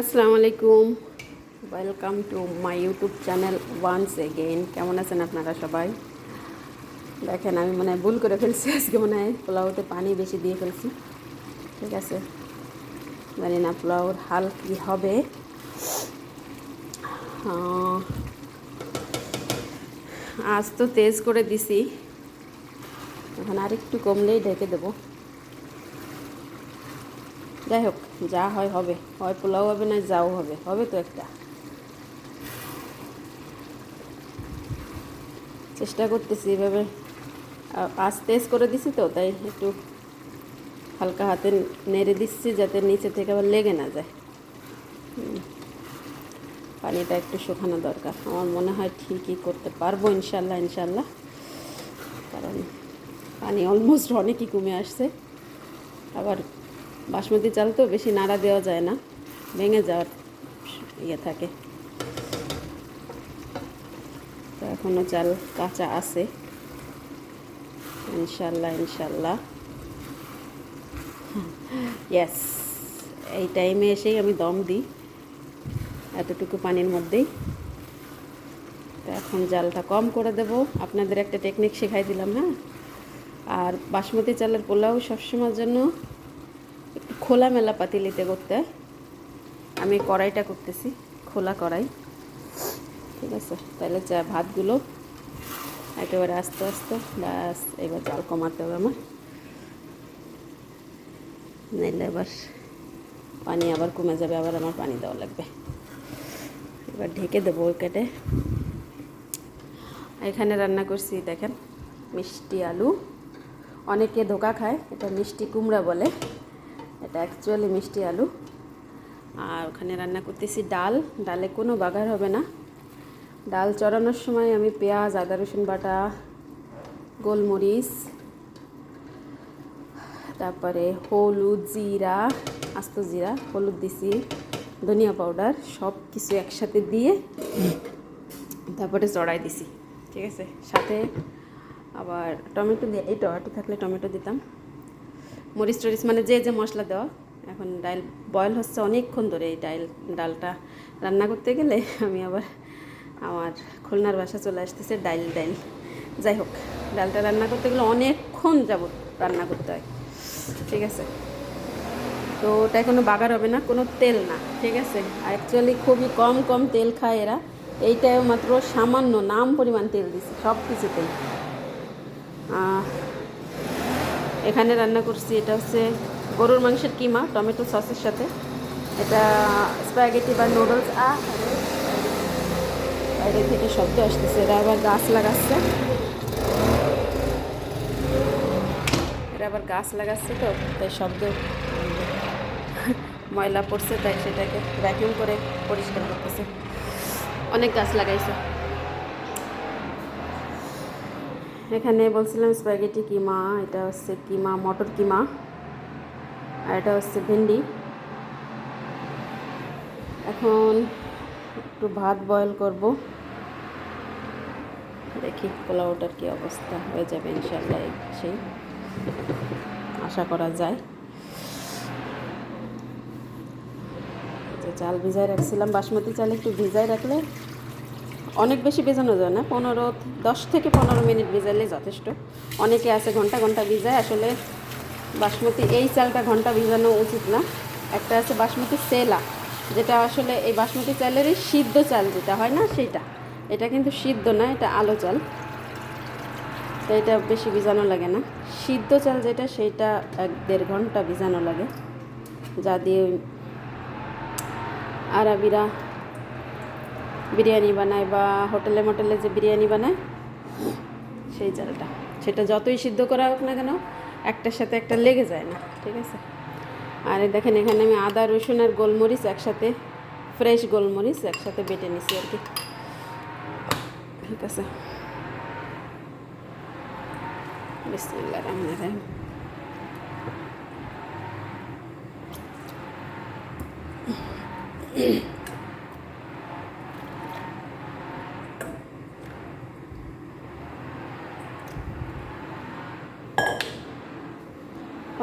আসসালামু আলাইকুম welcome to my YouTube channel once again কেমন আছেন আপনারা সবাই? দেখেন, আমি মানে ভুল করে ফেলছি আজকে, মনে হয় পোলাওতে পানি বেশি দিয়ে ফেলছি। ঠিক আছে? জানি না পোলাওর হাল কী হবে। আজ তো তেজ করে দিছি। এখন আরেকটু কমলেই ঢেকে দেবো। যাই হোক যা হয় হবে। হয় পোলাও হবে না, যাও হবে। হবে তো একটা। চেষ্টা করতেছি এভাবে। আজ তেজ করে দিছি তো, তাই একটু হালকা হাতে নেড়ে দিচ্ছি যাতে নিচে থেকে আবার লেগে না যায়। পানিটা একটু শুকানো দরকার। আমার মনে হয় ঠিকই করতে পারব ইনশাল্লাহ ইনশাল্লাহ। কারণ পানি অলমোস্ট অনেকই কমে আসছে। আবার বাসমতি চাল তো বেশি নাড়া দেওয়া যায় না, ভেঙে যাওয়ার ইয়ে থাকে। তো এখনও চাল কাঁচা আছে। ইনশাল্লাহ ইনশাল্লাহ। ইয়েস এই টাইমে এসেই আমি দম দিই, এতটুকু পানির মধ্যেই। তো এখন জালটা কম করে দেব। আপনাদের একটা টেকনিক শেখাই দিলাম হ্যাঁ? আর বাসমতি চালের পোলাও সবসময়ের জন্য খোলামেলা পাতিলিতে করতে। আমি কড়াইটা করতেছি, খোলা কড়াই। ঠিক আছে? তাহলে চা ভাতগুলো একেবারে আস্তে আস্তে, ব্যাস, এবার জাল কমাতে হবে আমার। নাইলে এবার পানি আবার কমে যাবে, আবার আমার পানি দেওয়া লাগবে। এবার ঢেকে দেবো কেটে। এখানে রান্না করছি, দেখেন, মিষ্টি আলু। অনেকে ধোকা খায়, এটা মিষ্টি কুমড়া বলে। এটা অ্যাকচুয়ালি মিষ্টি আলু। আর ওখানে রান্না করতেছি ডাল। ডালে কোনো বাগার হবে না। ডাল চড়ানোর সময় আমি পেঁয়াজ, আদা, রসুন বাটা, গোলমরিচ, তারপরে হলুদ জিরা, আস্ত জিরা, হলুদ দিছি, ধনিয়া পাউডার, সব কিছু একসাথে দিয়ে তারপরে চড়াই দিছি। ঠিক আছে? সাথে আবার টমেটো দিয়ে, এই টমেটো থাকলে টমেটো দিতাম। মরিচ টরিচ মানে যে যে মশলা দেওয়া, এখন ডাল বয়েল হচ্ছে অনেকক্ষণ ধরে এই ডাল ডালটা রান্না করতে গেলে আমি আবার আমার খুলনার বাসা চলে আসতেছে ডাইল ডাইল। যাই হোক, ডালটা রান্না করতে গেলে অনেকক্ষণ যাব রান্না করতে হয়, ঠিক আছে? তো ওটায় কোনো বাগার হবে না, কোনো তেল না, ঠিক আছে? অ্যাকচুয়ালি খুবই কম কম তেল খায় এরা। এইটাও মাত্র সামান্য নাম পরিমাণ তেল দিছি সব কিছুতেই এখানে রান্না করছি, এটা হচ্ছে গরুর মাংসের কিমা, টমেটো সসের সাথে। এটা স্প্যাগেটি বা নুডলস বাইরে থেকে শব্দ আসতেছে, এরা আবার গাছ লাগাচ্ছে। এরা আবার গাছ লাগাচ্ছে তো, তাই শব্দ ময়লা পড়ছে, তাই সেটাকে ভ্যাকিউম করে পরিষ্কার করতেছে। অনেক গাছ লাগাইছে। এখানে বলছিলাম স্প্যাগেটি কিমা, এটা হচ্ছে কিমা, মটর কিমা, আর এটা হচ্ছে ভেন্ডি। এখন একটু ভাত বয়েল করব। দেখি পোলাওটার কি অবস্থা হয়ে যাবে ইনশাল্লাহ সেই। আশা করা যায়। চাল ভিজায় রাখছিলাম, বাসমতি চাল একটু ভিজায় রাখলে অনেক বেশি ভেজানো যায় না, পনেরো, দশ থেকে পনেরো মিনিট ভিজালে যথেষ্ট। অনেকে আছে ঘণ্টা ঘণ্টা ভিজায়, আসলে বাসমতি, এই চালটা ঘণ্টা ভিজানো উচিত না। একটা আছে বাসমতি সেলা, যেটা আসলে এই বাসমতি চালেরই সিদ্ধ চাল যেটা হয় না সেটা এটা কিন্তু সিদ্ধ না, এটা আলো চাল। তো এটা বেশি ভিজানো লাগে না। সিদ্ধ চাল যেটা সেইটা এক দেড় ঘণ্টা ভিজানো লাগে। যা দিয়ে আরবিরা বিরিয়ানি বানায় বা হোটেলে মোটেলে যে বিরিয়ানি বানায়, সেই চালটা। সেটা যতই সিদ্ধ করা হোক না কেন, একটার সাথে একটা লেগে যায় না, ঠিক আছে? আর দেখেন, এখানে আমি আদা, রসুন আর গোলমরিচ একসাথে, ফ্রেশ গোলমরিচ একসাথে বেটে নিছি আর কি। ঠিক আছে? পানি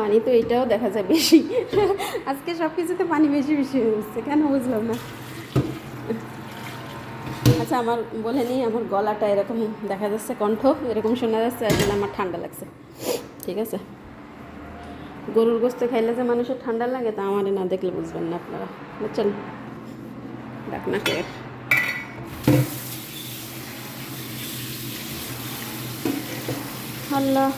পানি তো এটাও দেখা যায় বেশি। আজকে সব কিছুতে পানি বেশি বেশি হয়ে যাচ্ছে কেন বুঝলাম না? আচ্ছা আমার বলে নিই, আমার গলাটা এরকম দেখা যাচ্ছে কণ্ঠ, এরকম শোনা যাচ্ছে, আসলে আমার ঠান্ডা লাগছে। ঠিক আছে? গরুর গোস্ত খাইলে যে মানুষের ঠান্ডা লাগে, তা আমার না দেখলে বুঝবেন না আপনারা। বুঝছেন? দেখ না কে আল্লাহ